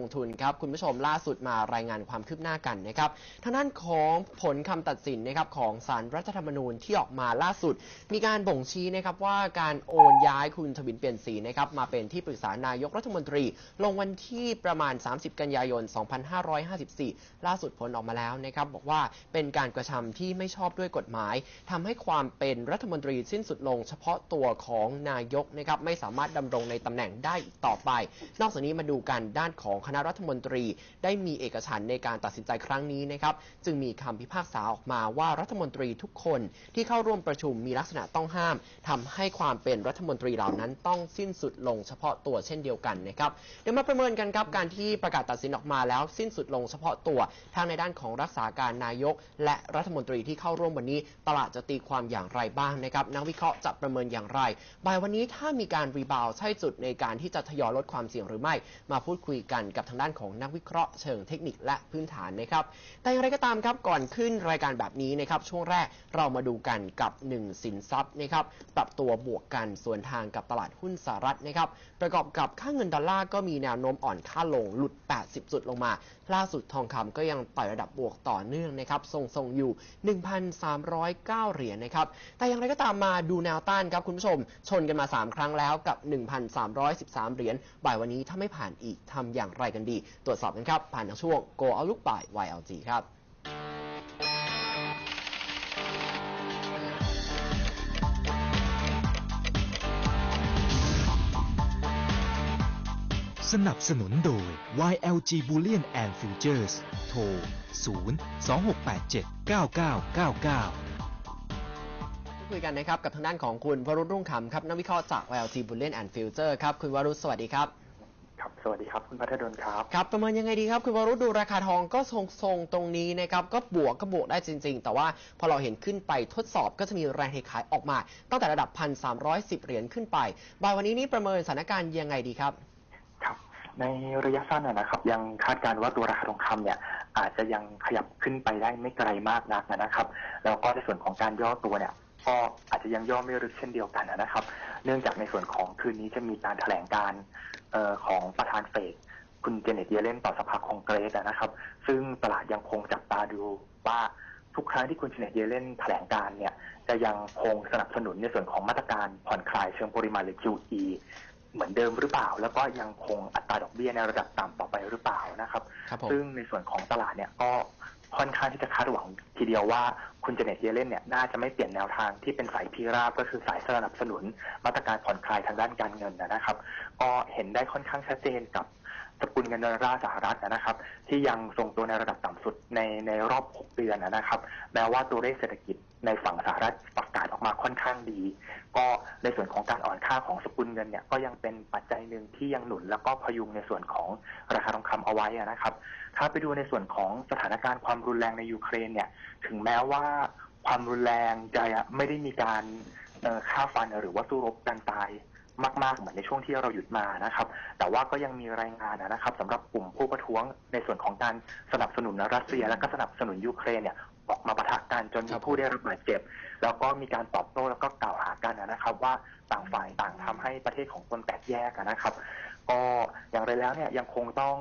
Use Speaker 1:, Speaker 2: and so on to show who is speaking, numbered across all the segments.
Speaker 1: ลงทุนครับคุณผู้ชมล่าสุดมารายงานความคืบหน้ากันนะครับทางด้านของผลคำตัดสินนะครับของศาลรรัฐธรรมนูญที่ออกมาล่าสุด มีการบ่งชี้นะครับว่าการโอนย้ายคุณทวินเปลี่ยนสีนะครับมาเป็นที่ปรึกษานายกรัฐมนตรี ลงวันที่ประมาณ 30 กันยายน 2554 ล่าสุดผลออกมาแล้วนะครับบอกว่าเป็นการกระทำที่ไม่ชอบด้วยกฎหมายทำให้ความเป็นรัฐมนตรีสิ้นสุดลง เฉพาะตัวของนายกนะครับไม่สามารถดำรงในตำแหน่งได้ต่อไป นอกจากนี้มาดูกันด้านของณะรัฐมนตรี ได้มีเอกฉันในการตัดสินใจครั้งนี้นะครับ จึงมีคำพิพากษาออกมาว่ารัฐมนตรีทุกคนที่เข้าร่วมประชุมมีลักษณะต้องห้ามทำให้ความเป็นรัฐมนตรีเหล่านั้นต้องสิ้นสุดลงเฉพาะตัวเช่นเดียวกันนะครับเดี๋ยวมาประเมินกันครับการที่ประกาศตัดสินออกมาแล้วสิ้นสุดลงเฉพาะตัวทางในด้านของรักษาการนายก และรัฐมนตรีที่เข้าร่วมวันนี้ ตลาดจะตีความอย่างไรบ้างนะครับนักวิเคราะห์จะประเมินอย่างไรบ่ายวันนี้ถ้ามีการรีบาวใช่จุดในการที่จะทยอยลดความเสี่ยงหรือไม่ มาพูดคุยกันกับทางด้านของนักวิเคราะห์เชิงเทคนิคและพื้นฐานนะครับ แต่อย่างไรก็ตามครับก่อนขึ้นรายการแบบนี้นะครับ ช่วงแรกเรามาดูกันกับ 1 สินทรัพย์นะครับปรับตัวบวกกันส่วนทางกับตลาดหุ้นสหรัฐนะครับ ประกอบกับค่าเงินดอลลาร์ก็มีแนวโน้มอ่อนค่าลงหลุด 80 จุดลงมา ล่าสุดทองคำก็ยังไต่ระดับบวกต่อเนื่องนะครับทรงๆอยู่ 1,309 เหรียญนะครับแต่อย่างไรก็ตามมาดูแนวต้านครับคุณผู้ชม ชนกันมา 3 ครั้งแล้วกับ 1,313 เหรียญบ่ายวันนี้ถ้าไม่ผ่านอีกทำอย่างไรกันดี ตรวจสอบกันครับ ผ่านทางช่วง Go Outlook by YLG ครับ
Speaker 2: สนับสนุนโดย YLG Bullion and Futures โทร 0 2 6 8 7 9 9 9 9
Speaker 1: คุยกันนะครับ กับทางด้านของคุณวรุษรุ่งคำครับ นักวิเคราะห์จาก YLG Bullion and Future ครับ คุณวรุษสวัสดีครับ
Speaker 3: ครับ สวัสดีครับ คุณพัฒดลครับ
Speaker 1: ครับ ประเมินยังไงดีครับ คุณวรุษดูราคาทองก็ทรงๆตรงนี้นะครับ ก็บวกก็บวกได้จริง ๆ แต่ว่าพอเราเห็นขึ้นไปทดสอบก็จะมีแรงเทขายออกมา ตั้งแต่ระดับ 1,310 เหรียญขึ้นไปบ่ายวันนี้นี่ประเมินสถานการณ์ยังไงดีครับ
Speaker 3: ครับ ในระยะสั้นนะนะครับ ยังคาดการณ์ว่าตัวราคาทองคำเนี่ยอาจจะยังขยับขึ้นไปได้ไม่ไกลมากนักนะครับ แล้วก็ในส่วนของการย่อตัวเนี่ยก็อาจจะยังย่อไม่ลึกเช่นเดียวกันนะครับ เนื่องจากในส่วนของคืนนี้จะมีการแถลงการเอ่อของประธานเฟดคุณเจเน็ตเยเลนต่อสภาคองเกรสนะครับ ซึ่งตลาดยังคงจับตาดูว่าทุกครั้งที่คุณเจเน็ตเยเลนแถลงการเนี่ยจะยังคงสนับสนุนในส่วนของมาตรการผ่อนคลายเชิงปริมาณหรือ QE เหมือนเดิมหรือเปล่า แล้วก็ยังคงอัตราดอกเบี้ยในระดับต่ำต่อไปหรือเปล่านะครับ
Speaker 1: ครับผม
Speaker 3: ซึ่งในส่วนของตลาดเนี่ยก็ ค่อนข้างที่จะคาดหวังทีเดียวว่าคุณเจเน็ตเยเลนเนี่ยน่าจะไม่เปลี่ยนแนวทางที่เป็นสายพีราบก็คือสายสนับสนุน มาตรการผ่อนคลายทางด้านการเงินนะครับ ก็เห็นได้ค่อนข้างชัดเจนกับสกุลเงินดอลลาร์สหรัฐนะครับ ที่ยังทรงตัวในระดับต่ำสุดในในรอบ 6 เดือนนะครับแม้ว่าตัวเลขเศรษฐกิจ ในฝั่งสหรัฐประกาศออกมาค่อนข้างดี ก็ในส่วนของการอ่อนค่าของสกุลเงินเนี่ยก็ยังเป็นปัจจัยหนึ่งที่ยังหนุน แล้วก็พยุงในส่วนของราคาทองคำเอาไว้นะครับ ถ้าไปดูในส่วนของสถานการณ์ความรุนแรงในยูเครนเนี่ยถึงแม้ว่าความรุนแรงจะไม่ได้มีการฆ่าฟันหรือว่าสู้รบกันตายมากๆ เหมือนในช่วงที่เราหยุดมานะครับ แต่ว่าก็ยังมีรายงานนะครับสำหรับกลุ่มผู้ประท้วงในส่วนของการสนับสนุนรัสเซียและก็สนับสนุนยูเครนเนี่ย ออกมาปะทะกันจนมีผู้ได้รับบาดเจ็บ แล้วก็มีการตอบโต้แล้วก็กล่าวหากันนะครับ ว่าต่างฝ่ายต่างทำให้ประเทศของตนแตกแยกนะครับ ก็อย่างไรแล้วเนี่ยยังคงต้อง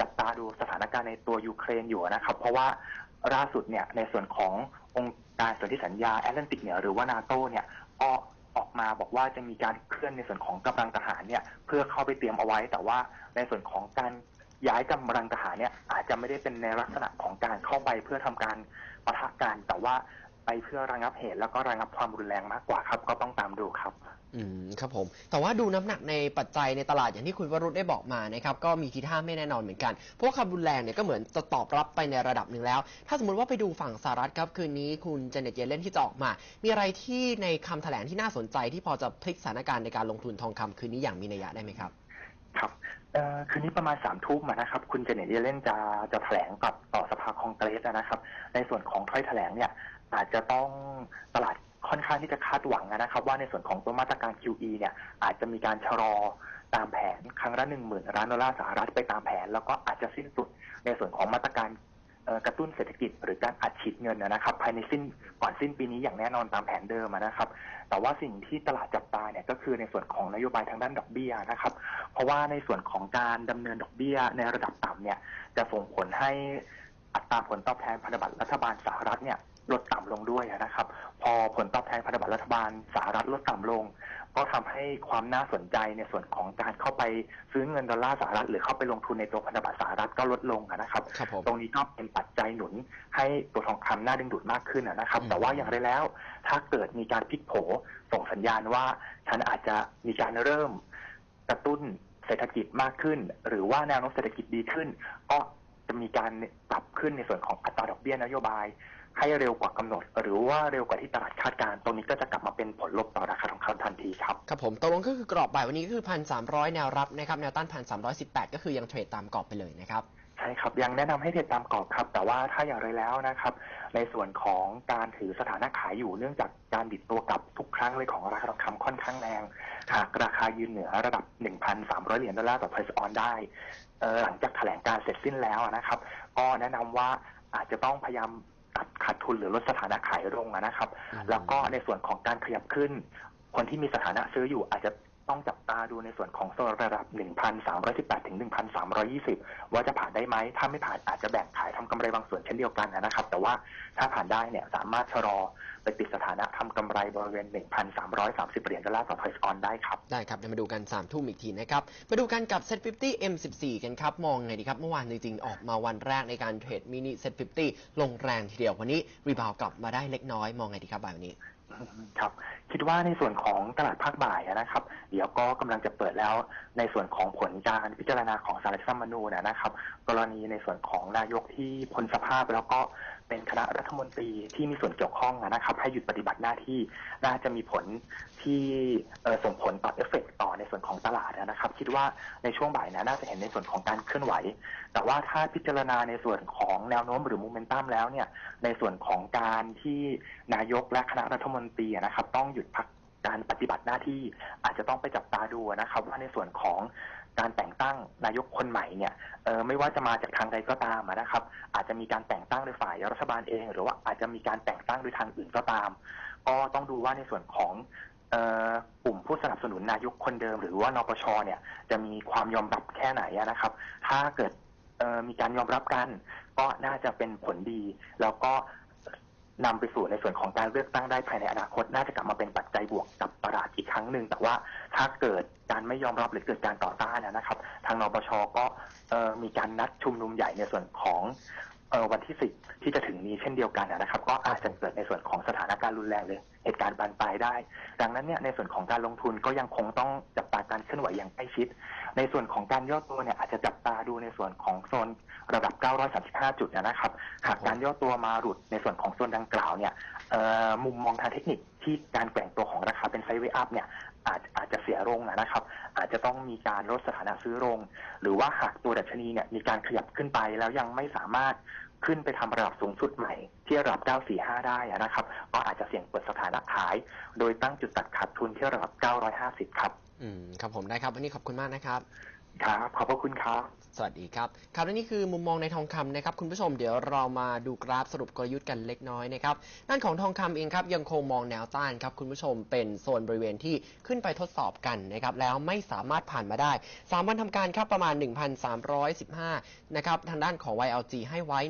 Speaker 3: จับตาดูสถานการณ์ในตัวยูเครนอยู่นะครับ เพราะว่าล่าสุดเนี่ยในส่วนขององค์การสนธิสัญญาแอตแลนติกเนี่ยหรือว่านาโตเนี่ยก็ออกมาบอกว่าจะมีการเคลื่อนในส่วนของกำลังทหารเนี่ยเพื่อเข้าไปเตรียมเอาไว้ แต่ว่าในส่วนของการย้ายกำลังทหารเนี่ยอาจจะไม่ได้เป็นในลักษณะของการเข้าไปเพื่อทำการ ปะทะกันแต่ว่าไปเพื่อระงับเหตุแล้วก็ระงับความรุนแรงมากกว่าครับ ก็ต้องตามดูครับ
Speaker 1: อืมครับผม แต่ว่าดูน้ำหนักในปัจจัยในตลาดอย่างที่คุณวรุษได้บอกมานะครับก็มีทีท่าไม่แน่นอนเหมือนกันเพราะว่าความรุนแรงเนี่ยก็เหมือนจะตอบรับไปในระดับหนึ่งแล้ว ถ้าสมมติว่าไปดูฝั่งสหรัฐครับคืนนี้คุณเจเน็ตเยเลนที่จะออกมา มีอะไรที่ในคำแถลงที่น่าสนใจที่พอจะพลิกสถานการณ์ในการลงทุนทองคำคืนนี้อย่างมีนัยยะได้ไหมครับ
Speaker 3: ครับเอ่อ คืนนี้ประมาณสามทุ่มนะครับ คุณเจเนตเยเลนจะจะแถลงกับต่อสภาคองเกรสนะครับ ในส่วนของถ้อยแถลงเนี่ย อาจจะต้องตลาดค่อนข้างที่จะคาดหวังนะครับ ว่าในส่วนของตัวมาตรการ QE เนี่ย อาจจะมีการชะลอตามแผนครั้งละหนึ่งหมื่นล้านดอลลาร์สหรัฐไปตามแผน แล้วก็อาจจะสิ้นสุดในส่วนของมาตรการ กระตุ้นเศรษฐกิจหรือการอัดฉีดเงินนะครับภายในสิ้นก่อนสิ้นปีนี้อย่างแน่นอนตามแผนเดิมนะครับ แต่ว่าสิ่งที่ตลาดจับตาเนี่ยก็คือในส่วนของนโยบายทางด้านดอกเบี้ยนะครับ เพราะว่าในส่วนของการดำเนินดอกเบี้ยในระดับต่ำเนี่ยจะส่งผลให้อัตราผลตอบแทนพันธบัตรรัฐบาลสหรัฐเนี่ย ลดต่ำลงด้วยนะครับ พอผลตอบแทนพันธบัตรรัฐบาลสหรัฐลดต่ำลง ก็ทำให้ความน่าสนใจในส่วนของการเข้าไปซื้อเงินดอลลาร์สหรัฐหรือเข้าไปลงทุนในตัวพันธบัตรสหรัฐก็ลดลงนะครับ
Speaker 1: ครับผม
Speaker 3: ตรงนี้ก็เป็นปัจจัยหนุนให้ตัวทองคำน่าดึงดูดมากขึ้นนะครับ
Speaker 1: อืม
Speaker 3: แต่ว่าอย่างไรแล้ว ถ้าเกิดมีการพลิกโผส่งสัญญาณว่าฉันอาจจะมีการเริ่มกระตุ้นเศรษฐกิจมากขึ้น หรือว่าแนวโน้มเศรษฐกิจดีขึ้น ก็จะมีการปรับขึ้นในส่วนของอัตราดอกเบี้ยนโยบาย ให้เร็วกว่ากำหนด หรือว่าเร็วกว่าที่ตลาดคาดการณ์ตรงนี้ก็จะกลับมาเป็นผลลบต่อราคาทองคำทันทีครับ
Speaker 1: ครับผมตกลงก็คือกรอบบ่ายวันนี้ก็คือพันสามร้อยแนวรับนะครับแนวต้านพันสามร้อยสิบแปดก็คือยังเทรดตามกรอบไปเลยนะครับ
Speaker 3: ใช่ครับยังแนะนำให้เทรดตามกรอบครับ แต่ว่าถ้าอย่างไรแล้วนะครับ ในส่วนของการถือสถานะขายอยู่เนื่องจากการดิดตัวกลับทุกครั้งเลยของราคาทองคำค่อนข้างแรงหากราคายืนเหนือระดับ 1,300 เหรียญดอลลาร์ต่อ price on ได้เอ่อหลังจากแถลงการเสร็จสิ้นแล้วนะครับ ก็แนะนำว่าอาจจะต้องพยายาม ตัดขาดทุนหรือลดสถานะขายลงนะครับ
Speaker 1: อืม
Speaker 3: แล้วก็ในส่วนของการขยับขึ้น คนที่มีสถานะซื้ออยู่อาจจะ ต้องจับตาดูในส่วนของโซนระดับ 1,318 ถึง 1,320 ว่าจะผ่านได้ไหม ถ้าไม่ผ่านอาจจะแบ่งขายทำกำไรบางส่วนเช่นเดียวกันนะครับ แต่ว่าถ้าผ่านได้เนี่ยสามารถชะลอไปปิดสถานะทำกำไรบริเวณ 1,330 เหรียญดอลลาร์ต่อ price on ได้ครับ
Speaker 1: ได้ครับเดี๋ยวมาดูกัน3ามทุ่มอีกทีนะครับ มาดูกันกับ Set 50 M14 กันครับ มองไงดีครับ เมื่อวานจริงๆ ออกมาวันแรกในการเทรดมินิ Set 50 ลงแรงทีเดียววันนี้รีบาวกลับมาได้เล็กน้อยมองไงดีครับบ่ายวันนี้
Speaker 3: ครับ คิดว่าในส่วนของตลาดภาคบ่ายนะครับ เดี๋ยวก็กำลังจะเปิดแล้วในส่วนของผลการพิจารณาของสารรัฐธรรมนูญนะครับ กรณีในส่วนของนายกที่พ้นสภาพแล้วก็เป็นคณะรัฐมนตรีที่มีส่วนเกี่ยวข้องนะครับ ให้หยุดปฏิบัติหน้าที่น่าจะมีผลที่ส่งผลต่อเอฟเฟกต่อในส่วนของตลาดนะครับ คิดว่าในช่วงบ่ายนะน่าจะเห็นในส่วนของการเคลื่อนไหว แต่ว่าถ้าพิจารณาในส่วนของแนวโน้มหรือโมเมนตัมแล้วเนี่ยในส่วนของการที่นายกและคณะรัฐมนตรีนะครับต้องหยุดพักการปฏิบัติหน้าที่อาจจะต้องไปจับตาดูนะครับ ว่าในส่วนของการแต่งตั้งนายกคนใหม่เนี่ยเออไม่ว่าจะมาจากทางใดก็ตามนะครับ อาจจะมีการแต่งตั้งโดยฝ่ายรัฐบาลเอง หรือว่าอาจจะมีการแต่งตั้งโดยทางอื่นก็ตาม ก็ต้องดูว่าในส่วนของกลุ่มผู้สนับสนุนนายกคนเดิม หรือว่านปชเนี่ยจะมีความยอมรับแค่ไหนนะครับ ถ้าเกิดมีการยอมรับกัน ก็น่าจะเป็นผลดี แล้วก็ นำไปสู่ในส่วนของการเลือกตั้งได้ภายในอนาคต น่าจะกลับมาเป็นปัจจัยบวกกับตลาดอีกครั้งหนึ่งแต่ว่าถ้าเกิดการไม่ยอมรับหรือเกิดการต่อต้านนะครับ ทางนปชก็มีการนัดชุมนุมใหญ่ในส่วนของ วันที่สิบที่จะถึงนี้เช่นเดียวกันนะครับ ก็อาจจะเกิดในส่วนของสถานการณ์รุนแรงเลยเหตุการณ์บานปลายได้ ดังนั้นเนี่ยในส่วนของการลงทุนก็ยังคงต้องจับตาการเคลื่อนไหวอย่างใกล้ชิด ในส่วนของการย่อตัวเนี่ยอาจจะจับตาดูในส่วนของโซนระดับ 935 จุดนะครับ หากการย่อตัวมาหลุดในส่วนของโซนดังกล่าวเนี่ยมุมมองทางเทคนิคที่การแกว่งตัวของราคาเป็นไซด์เวอัพเนี่ยอาจอาจจะเสียลงนะครับ อาจจะต้องมีการลดสถานะซื้อลง หรือว่าหากตัวดัชนีเนี่ยมีการขยับขึ้นไปแล้วยังไม่สามารถ ขึ้นไปทำระดับสูงสุดใหม่ ที่ระดับ 945 ได้นะครับ ก็อาจจะเสี่ยงเปิดสถานะขาย โดยตั้งจุดตัดขาดทุนที่ระดับ 950 ครับ
Speaker 1: อืม ครับผมได้ครับ วันนี้ขอบคุณมากนะครับ
Speaker 3: ครับขอบพระคุณครับ
Speaker 1: สวัสดีครับครับและนี่คือมุมมองในทองคำนะครับคุณผู้ชมเดี๋ยวเรามาดูกราฟสรุปกลยุทธ์กันเล็กน้อยนะครับด้านของทองคำเองครับยังคงมองแนวต้านครับคุณผู้ชมเป็นโซนบริเวณที่ขึ้นไปทดสอบกันนะครับแล้วไม่สามารถผ่านมาได้ 3 วันทำการครับประมาณ 1,315นะครับทางด้านของ YLG ให้ไว้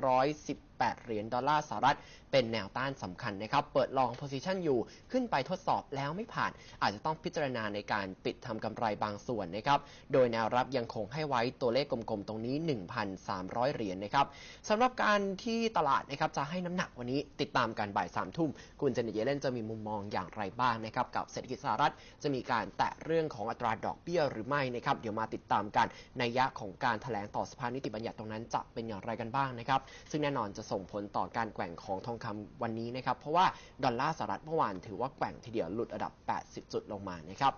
Speaker 1: 1,318 เหรียญดอลลาร์สหรัฐ เป็นแนวต้านสำคัญนะครับ เปิดลองโพซิชันอยู่ขึ้นไปทดสอบแล้วไม่ผ่าน อาจจะต้องพิจารณาในการปิดทำกำไรบางส่วนนะครับ โดยแนวรับยังคงให้ไว้ตัวเลขกลมๆ ตรงนี้ 1,300 เหรียญนะครับสำหรับการที่ตลาดนะครับจะให้น้ำหนักวันนี้ติดตามกันบ่ายสามทุ่ม คุณเจเนตเยเลนจะมีมุมมองอย่างไรบ้างนะครับ กับเศรษฐกิจสหรัฐจะมีการแตะเรื่องของอัตราดอกเบี้ยหรือไม่นะครับ เดี๋ยวมาติดตามกันในยะของการแถลงต่อสภานิติบัญญัติตรงนั้นจะเป็นอย่างไรกันบ้างนะครับ ซึ่งแน่นอนจะส่งผลต่อการแกว่งของทองคำวันนี้นะครับ เพราะว่าดอลลาร์สหรัฐเมื่อวานถือว่าแกว่งทีเดียวหลุดระดับ 80 จุดลงมานะครับ